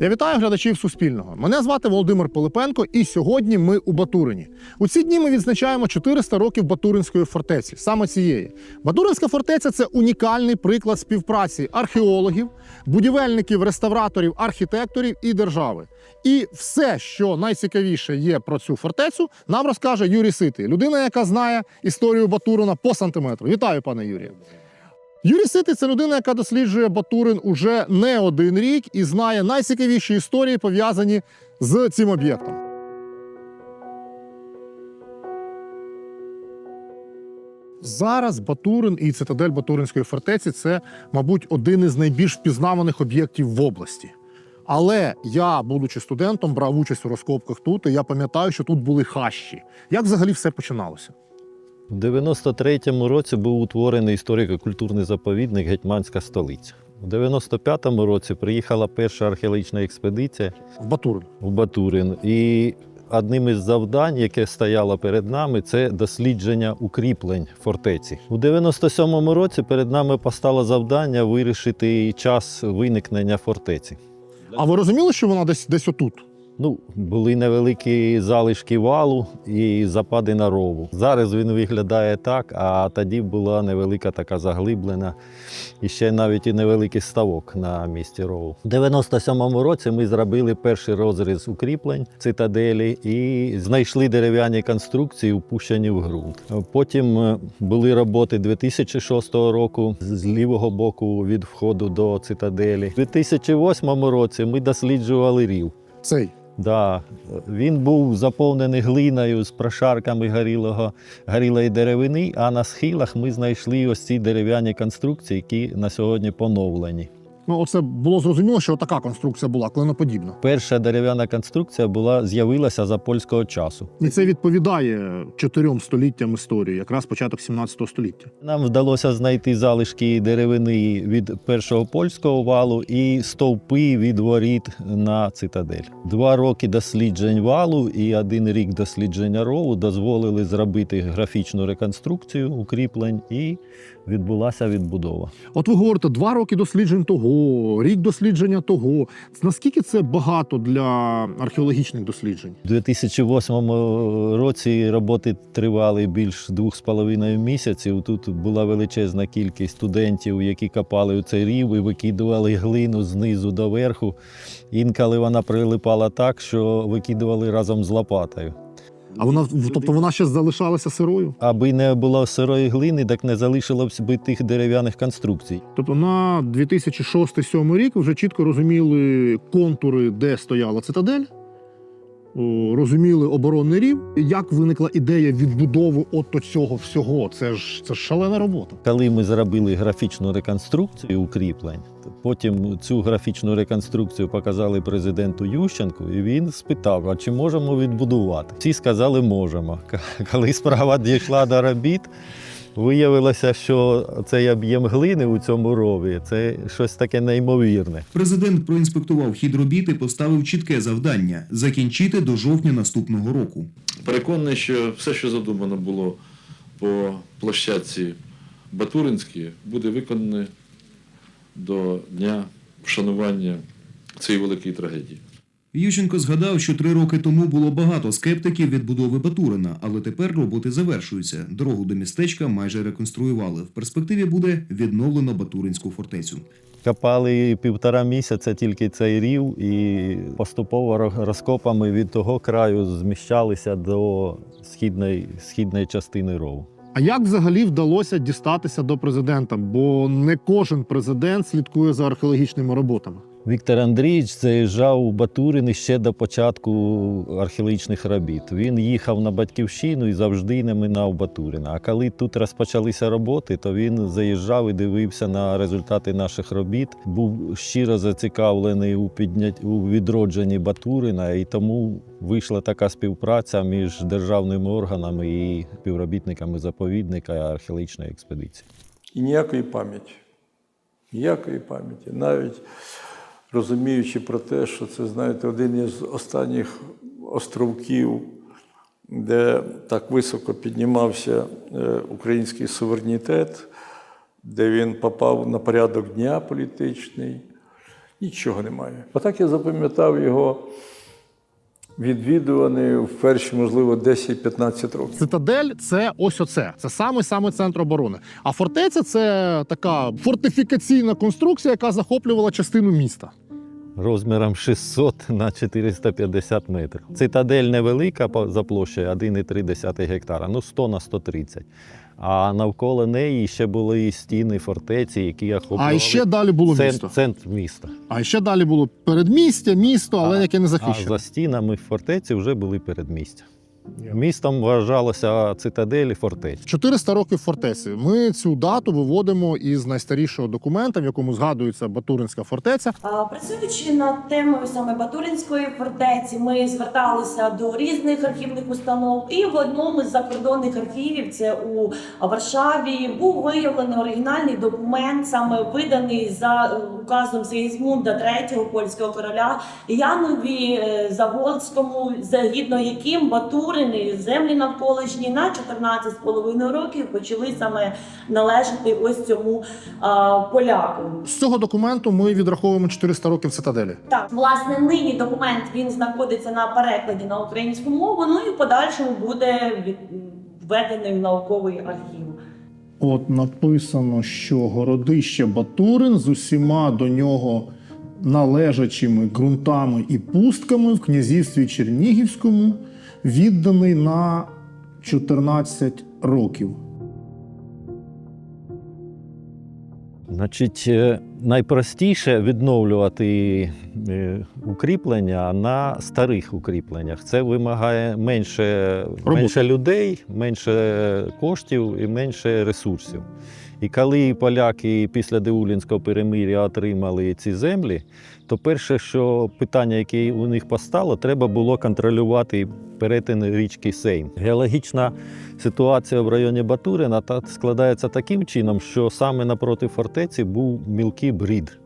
Я вітаю глядачів Суспільного. Мене звати Володимир Пилипенко, і сьогодні ми у Батурині. У ці дні ми відзначаємо 400 років Батуринської фортеці. Саме цієї. Батуринська фортеця це унікальний приклад співпраці археологів, будівельників, реставраторів, архітекторів і держави. І все, що найцікавіше є про цю фортецю, нам розкаже Юрій Ситий, людина, яка знає історію Батурина по сантиметру. Вітаю, пане Юрію. Юрій Ситий це людина, яка досліджує Батурин уже не один рік і знає найцікавіші історії, пов'язані з цим об'єктом. Зараз Батурин і цитадель Батуринської фортеці це, мабуть, один із найбільш впізнаваних об'єктів в області. Але я, будучи студентом, брав участь у розкопках тут, і я пам'ятаю, що тут були хащі. Як взагалі все починалося? У 93-му році був утворений історико-культурний заповідник Гетьманська столиця. У 95-му році приїхала перша археологічна експедиція В Батурин. в Батурин. І одним із завдань, яке стояло перед нами, це дослідження укріплень фортеці. У 97-му році перед нами постало завдання вирішити час виникнення фортеці. А ви розуміли, що вона десь десь отут? Ну, були невеликі залишки валу і запади на рову. Зараз він виглядає так, а тоді була невелика така заглиблена, і ще навіть і невеликий ставок на місці рову. У 97-му році ми зробили перший розріз укріплень цитаделі і знайшли дерев'яні конструкції, впущені в ґрунт. Потім е, були роботи 2006 року з лівого боку від входу до цитаделі. У 2008 році ми досліджували рів. Цей. Да, він був заповнений глиною з прошарками горілого, горілої деревини, а на схилах ми знайшли ось ці дерев'яні конструкції, які на сьогодні поновлені. Ну, оце було зрозуміло, що така конструкція була клиноподібна. Перша дерев'яна конструкція була з'явилася за польського часу. І це відповідає чотирьом століттям історії, якраз початок 17 століття. Нам вдалося знайти залишки деревини від першого польського валу і стовпи від воріт на цитадель. Два роки досліджень валу і один рік дослідження рову дозволили зробити графічну реконструкцію укріплень і відбулася відбудова. От ви говорите, два роки досліджень того, рік дослідження того. Наскільки це багато для археологічних досліджень? У 2008 році роботи тривали більш двох з половиною місяців. Тут була величезна кількість студентів, які копали у цей рів і викидували глину знизу до верху. Інколи вона прилипала так, що викидували разом з лопатою. А вона тобто вона ще залишалася сирою? Аби не було сирої глини, так не залишилося б тих дерев'яних конструкцій. Тобто на 2006-2007 рік вже чітко розуміли контури, де стояла цитадель, розуміли оборонний рів. Як виникла ідея відбудови от цього всього? Це ж це ж шалена робота. Коли ми зробили графічну реконструкцію укріплень, потім цю графічну реконструкцію показали президенту Ющенку, і він спитав: а чи можемо відбудувати? Всі сказали, можемо. Коли справа дійшла до робіт, виявилося, що цей об'єм глини у цьому рові це щось таке неймовірне. Президент проінспектував хід робіт і поставив чітке завдання закінчити до жовтня наступного року. Переконаний, що все, що задумано було по площадці Батуринській, буде виконане до дня вшанування цієї великої трагедії. Ющенко згадав, що три роки тому було багато скептиків відбудови Батурина, але тепер роботи завершуються. Дорогу до містечка майже реконструювали. В перспективі буде відновлено Батуринську фортецю. Копали півтора місяця тільки цей рів, і поступово розкопами від того краю зміщалися до східної, східної частини рову. А як взагалі вдалося дістатися до президента? Бо не кожен президент слідкує за археологічними роботами. Віктор Андрійович заїжджав у Батурин ще до початку археологічних робіт. Він їхав на батьківщину і завжди не минав Батурина. А коли тут розпочалися роботи, то він заїжджав і дивився на результати наших робіт. Був щиро зацікавлений у піднят... у відродженні Батурина, і тому вийшла така співпраця між державними органами і співробітниками заповідника археологічної експедиції. І ніякої пам'яті. Ніякої пам'яті. Навіть розуміючи про те, що це, знаєте, один із останніх островків, де так високо піднімався е, український суверенітет, де він попав на порядок дня політичний. Нічого немає. Отак я запам'ятав його відвідуваний в перші, можливо, 10-15 років. Цитадель це ось оце. Це саме саме центр оборони. А фортеця це така фортифікаційна конструкція, яка захоплювала частину міста. розміром 600 на 450 метрів. Цитадель невелика по- за площею 1,3 гектара, ну 100 на 130. А навколо неї ще були стіни фортеці, які охоплювали А ще далі було центр, місто. центр міста. А ще далі було передмістя, місто, але А- яке не А за стінами фортеці вже були передмістя. Містом вважалося цитадель і фортець. 400 років фортеці. Ми цю дату виводимо із найстарішого документа, в якому згадується Батуринська фортеця. Працюючи над темою саме Батуринської фортеці, ми зверталися до різних архівних установ, і в одному з закордонних архівів, це у Варшаві, був виявлений оригінальний документ, саме виданий за указом Сигізмунда III, польського короля Янові е, Заволському, згідно яким Батурини, землі навколишні на 14,5 років почали саме належати ось цьому а, поляку. З цього документу ми відраховуємо 400 років цитаделі. Так, власне, нині документ він знаходиться на перекладі на українську мову. Ну і в подальшому буде введений в науковий архів. От написано, що городище Батурин з усіма до нього належачими ґрунтами і пустками в князівстві Чернігівському відданий на 14 років. Значить, е, найпростіше відновлювати е, укріплення на старих укріпленнях. Це вимагає менше, менше людей, менше коштів і менше ресурсів. І коли поляки після Деулінського перемир'я отримали ці землі, то перше, що питання, яке у них постало, треба було контролювати перетин річки Сейм. Геологічна ситуація в районі Батурина складається таким чином, що саме напроти фортеці був мілкий брід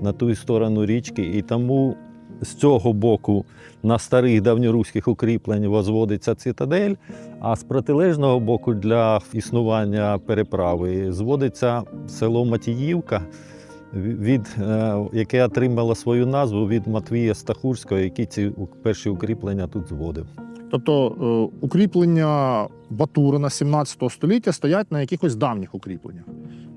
на ту сторону річки, і тому з цього боку на старих давньоруських укріплень возводиться цитадель, а з протилежного боку для існування переправи зводиться село Матіївка, від, е, яке отримало свою назву від Матвія Стахурського, який ці перші укріплення тут зводив. Тобто е, укріплення Батурина 17 століття стоять на якихось давніх укріпленнях.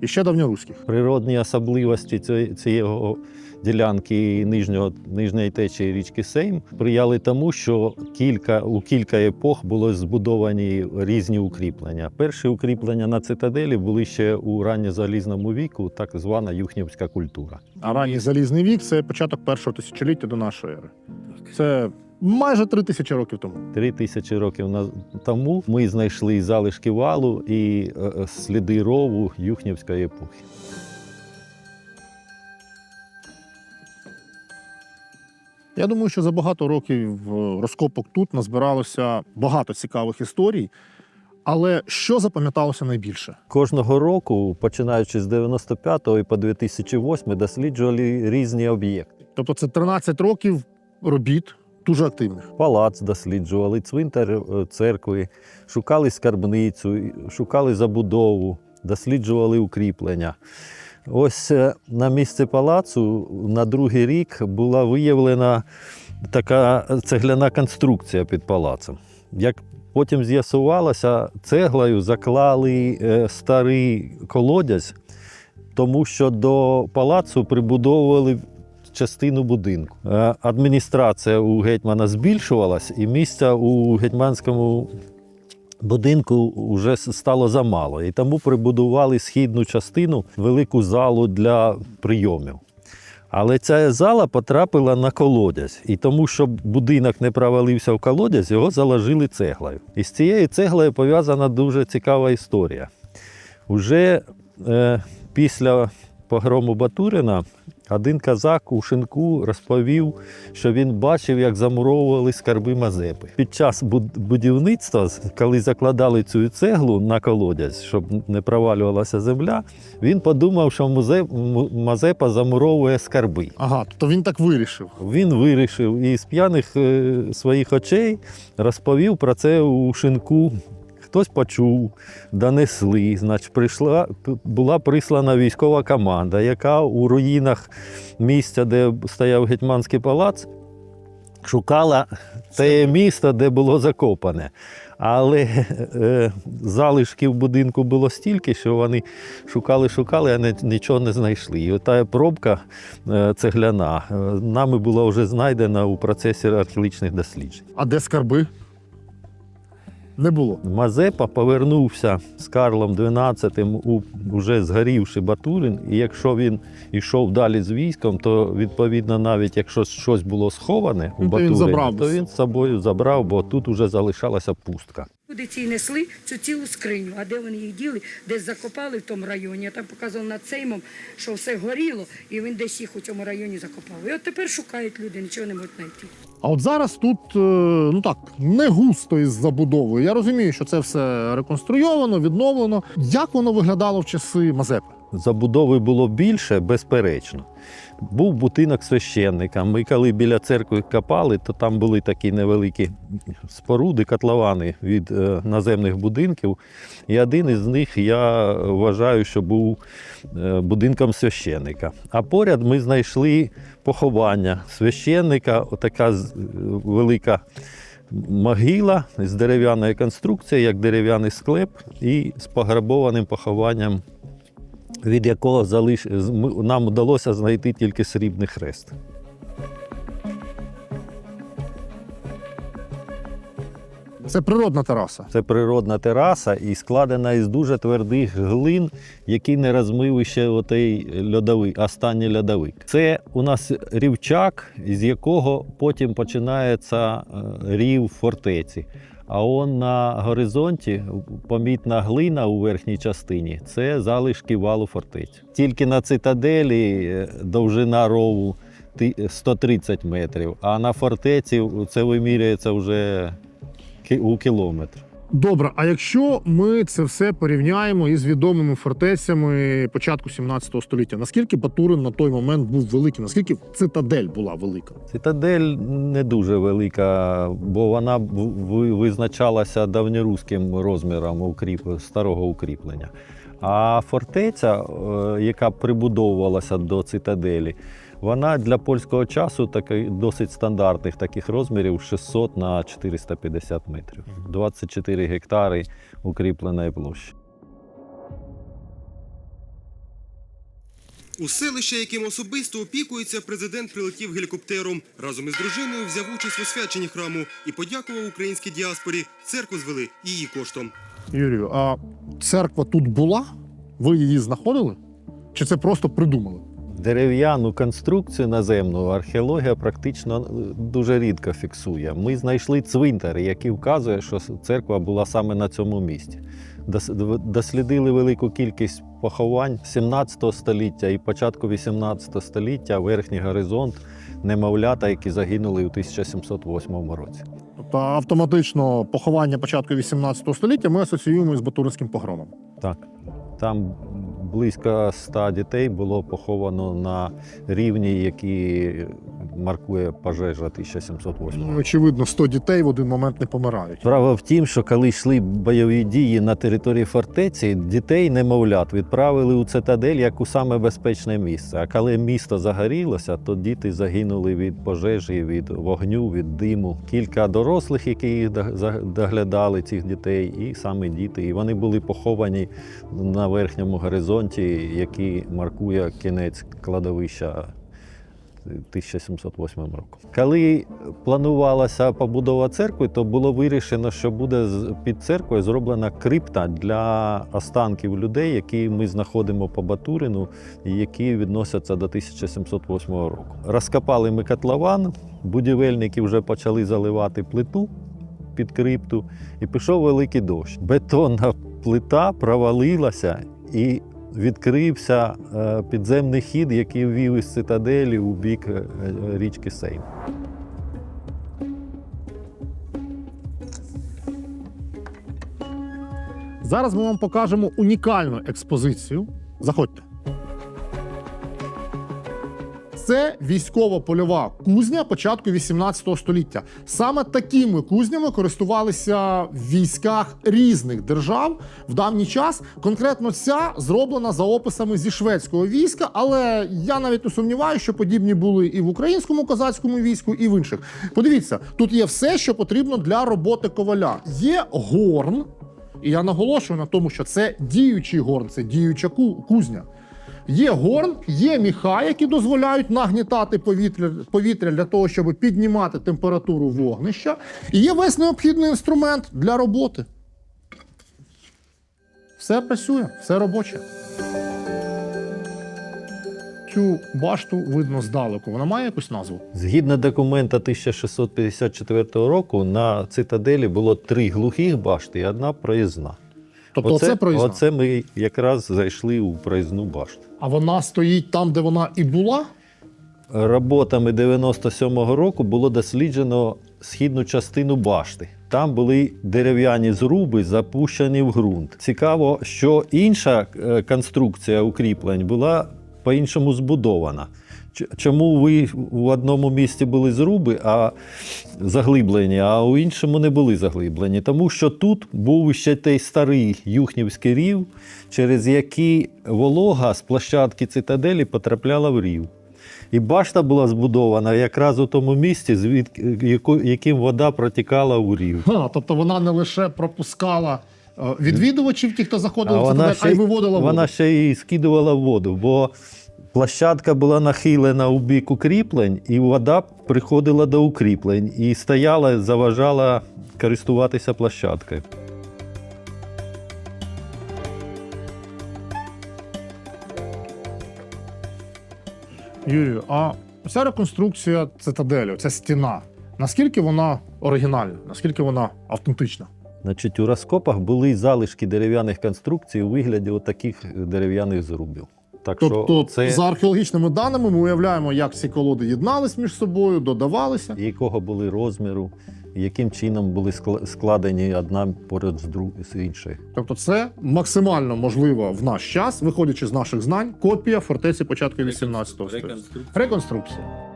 І ще давньоруських. Природні особливості цієї- ділянки нижнього, нижньої течії річки Сейм сприяли тому, що кілька, у кілька епох були збудовані різні укріплення. Перші укріплення на цитаделі були ще у ранньозалізному віку, так звана юхнівська культура. А ранній залізний вік це початок першого тисячоліття до нашої ери. Це майже три тисячі років тому. Три тисячі років тому ми знайшли залишки валу і е, е, сліди рову юхнівської епохи. Я думаю, що за багато років е, розкопок тут назбиралося багато цікавих історій. Але що запам'яталося найбільше? Кожного року, починаючи з 95-го і по 2008, досліджували різні об'єкти. Тобто це 13 років робіт дуже активних. Палац досліджували, цвинтар е, церкви, шукали скарбницю, шукали забудову, досліджували укріплення. Ось е, на місці палацу на другий рік була виявлена така цегляна конструкція під палацем. Як потім з'ясувалося, цеглою заклали е, старий колодязь, тому що до палацу прибудовували частину будинку. Е, Адміністрація у гетьмана збільшувалась, і місця у гетьманському будинку вже стало замало. І тому прибудували східну частину, велику залу для прийомів. Але ця зала потрапила на колодязь. І тому, щоб будинок не провалився в колодязь, його заложили цеглою. І з цією цеглою пов'язана дуже цікава історія. Уже е, після погрому Батурина один казак у шинку розповів, що він бачив, як замуровували скарби Мазепи. Під час будівництва, коли закладали цю цеглу на колодязь, щоб не провалювалася земля, він подумав, що Мазепа замуровує скарби. Ага, тобто він так вирішив. Він вирішив і з п'яних е, своїх очей розповів про це у шинку Хтось почув, донесли. Значить, прийшла, була прислана військова команда, яка у руїнах місця, де стояв гетьманський палац, шукала те місто, де було закопане. Але е, залишків будинку було стільки, що вони шукали, шукали, а не, нічого не знайшли. І ота пробка е, цегляна е, нами була вже знайдена у процесі археологічних досліджень. А де скарби? Не було. Мазепа повернувся з Карлом XII у вже згорівши Батурин, і якщо він йшов далі з військом, то відповідно, навіть якщо щось було сховане у Батурині, то він з собою забрав, бо тут вже залишалася пустка. Люди ці несли цю цілу скриню, а де вони їх діли, десь закопали в тому районі. Я там показував над Сеймом, що все горіло, і він десь їх у цьому районі закопав. І от тепер шукають люди, нічого не можуть знайти. А от зараз тут, е, ну так, не густо із забудовою. Я розумію, що це все реконструйовано, відновлено. Як воно виглядало в часи Мазепи? Забудови було більше, безперечно. Був будинок священника. Ми коли біля церкви копали, то там були такі невеликі споруди, котловани від е, наземних будинків. І один із них я вважаю, що був е, будинком священника. А поряд ми знайшли поховання священника, отака з- е, велика могила з дерев'яної конструкції, як дерев'яний склеп, і з пограбованим похованням від якого залиш... нам вдалося знайти тільки срібний хрест. Це природна тераса. Це природна тераса і складена із дуже твердих глин, які не розмив ще отей льодовик, останній льодовик. Це у нас рівчак, з якого потім починається е, рів фортеці. А он на горизонті помітна глина у верхній частині це залишки валу фортеці. Тільки на цитаделі е, довжина рову 130 метрів, а на фортеці це вимірюється вже у кілометр. Добре, а якщо ми це все порівняємо із відомими фортецями початку 17 століття, наскільки Батурин на той момент був великий? Наскільки цитадель була велика? Цитадель не дуже велика, бо вона визначалася давньоруським розміром укріп... старого укріплення. А фортеця, е, яка прибудовувалася до цитаделі, вона для польського часу такий досить стандартних таких розмірів 600 на 450 метрів. 24 гектари укріпленої площі. У селище, яким особисто опікується, президент прилетів гелікоптером. Разом із дружиною взяв участь в освяченні храму і подякував українській діаспорі. Церкву звели її коштом. Юрію, а церква тут була? Ви її знаходили? Чи це просто придумали? Дерев'яну конструкцію наземну археологія практично е, дуже рідко фіксує. Ми знайшли цвинтар, який вказує, що церква була саме на цьому місці. Дослідили велику кількість поховань 17 століття і початку 18 століття, верхній горизонт, немовлята, які загинули у 1708 році. Тобто автоматично поховання початку 18 століття ми асоціюємо із Батуринським погромом. Так. Там близько 100 дітей було поховано на рівні, який маркує пожежа 1708 Ну, очевидно, 100 дітей в один момент не помирають. Справа в тім, що коли йшли бойові дії на території фортеці, дітей немовлят відправили у цитадель як у саме безпечне місце. А коли місто загорілося, то діти загинули від пожежі, від вогню, від диму. Кілька дорослих, які їх дог- доглядали цих дітей, і саме діти. І вони були поховані на верхньому горизонті, який маркує кінець кладовища 1708 року. Коли планувалася побудова церкви, то було вирішено, що буде під церквою зроблена крипта для останків людей, які ми знаходимо по Батурину, і які відносяться до 1708 року. Розкопали ми котлован, будівельники вже почали заливати плиту під крипту, і пішов великий дощ. Бетонна плита провалилася і відкрився е, підземний хід, який вів із цитаделі у бік е, річки Сейм. Зараз ми вам покажемо унікальну експозицію. Заходьте. Це військово-польова кузня початку 18 століття. Саме такими кузнями користувалися в військах різних держав в давній час. Конкретно ця зроблена за описами зі шведського війська, але я навіть не сумніваюся, що подібні були і в українському козацькому війську, і в інших. Подивіться, тут є все, що потрібно для роботи коваля. Є горн, і я наголошую на тому, що це діючий горн, це діюча кузня. Є горн, є міха, які дозволяють нагнітати повітря, повітря для того, щоб піднімати температуру вогнища. І є весь необхідний інструмент для роботи. Все працює, все робоче. Цю башту видно здалеку. Вона має якусь назву? Згідно документа 1654 року, на цитаделі було три глухих башти і одна проїзна. Тобто це проїзна. оце ми якраз зайшли у проїзну башту. А вона стоїть там, де вона і була. Роботами 97-го року було досліджено східну частину башти. Там були дерев'яні зруби, запущені в ґрунт. Цікаво, що інша е, конструкція укріплень була по-іншому збудована. Чому ви в одному місці були зруби, а заглиблені, а у іншому не були заглиблені? Тому що тут був ще той старий юхнівський рів, через який волога з площадки цитаделі потрапляла в рів. І башта була збудована якраз у тому місці, звідки яким вода протікала у рів. Ха, тобто вона не лише пропускала е, відвідувачів, ті, хто заходили в вона цитадель, а й виводила воду. вона ще й скидувала воду, бо площадка була нахилена у бік укріплень, і вода приходила до укріплень і стояла, заважала користуватися площадкою. Юрію, а ця реконструкція цитаделі, ця стіна, наскільки вона оригінальна, наскільки вона автентична? Значить, у розкопах були залишки дерев'яних конструкцій у вигляді таких дерев'яних зрубів. Так Тобто, що це за археологічними даними, ми уявляємо, як ці колоди єднались між собою, додавалися. якого були розміру, яким чином були скла- складені одна поряд з другою з іншою. Тобто, це максимально можливо в наш час, виходячи з наших знань, копія фортеці початку 18 століття. Реконструкція.